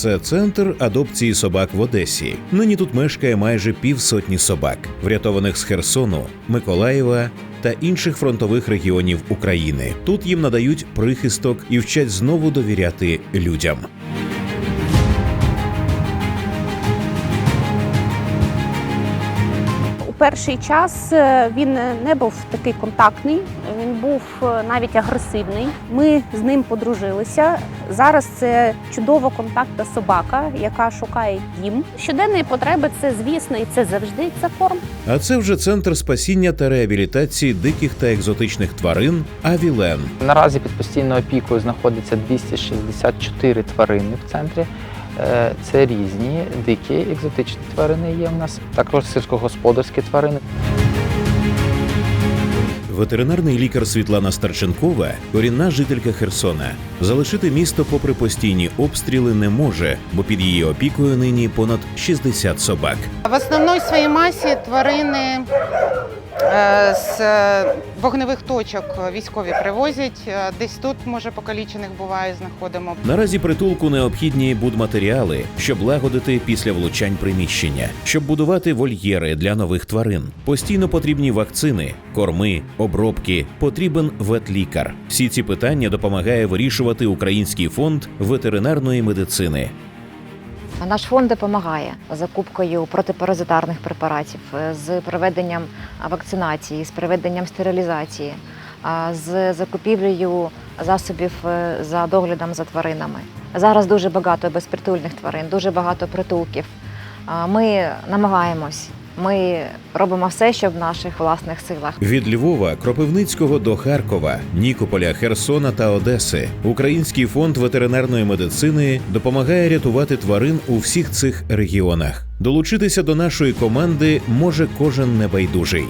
Це центр адопції собак в Одесі. Нині тут мешкає майже півсотні собак, врятованих з Херсону, Миколаєва та інших фронтових регіонів України. Тут їм надають прихисток і вчать знову довіряти людям. У перший час е, він не був такий контактний, він був е, навіть агресивний. Ми з ним подружилися. Зараз це чудово контактна собака, яка шукає дім. Щоденної потреби це, звісно, і це завжди це корм. А це вже центр спасіння та реабілітації диких та екзотичних тварин Авілен. Наразі під постійною опікою знаходиться 264 тварини в центрі. Е, Це різні дикі екзотичні тварини є в нас, також сільськогосподарські тварини. Ветеринарний лікар Світлана Старченкова, корінна жителька Херсона, залишити місто попри постійні обстріли не може, бо під її опікою нині понад 60 собак. В основній своїй масі тварини е, з е, вогневих точок військові привозять. Е, Десь тут, може, покалічених буває, знаходимо. Наразі притулку необхідні будматеріали, щоб лагодити після влучань приміщення, щоб будувати вольєри для нових тварин. Постійно потрібні вакцини, корми, обробки, потрібен ветлікар. Всі ці питання допомагає вирішувати Український фонд ветеринарної медицини. Наш фонд допомагає закупкою протипаразитарних препаратів, е, з проведенням вакцинації, з проведенням стерилізації, з закупівлею засобів е, за доглядом за тваринами. Зараз дуже багато безпритульних тварин, дуже багато притулків. Ми намагаємось, ми робимо все, що в наших власних силах. Від Львова, Кропивницького до Харкова, Нікополя, Херсона та Одеси Український фонд ветеринарної медицини допомагає рятувати тварин у всіх цих регіонах. Долучитися до нашої команди може кожен небайдужий.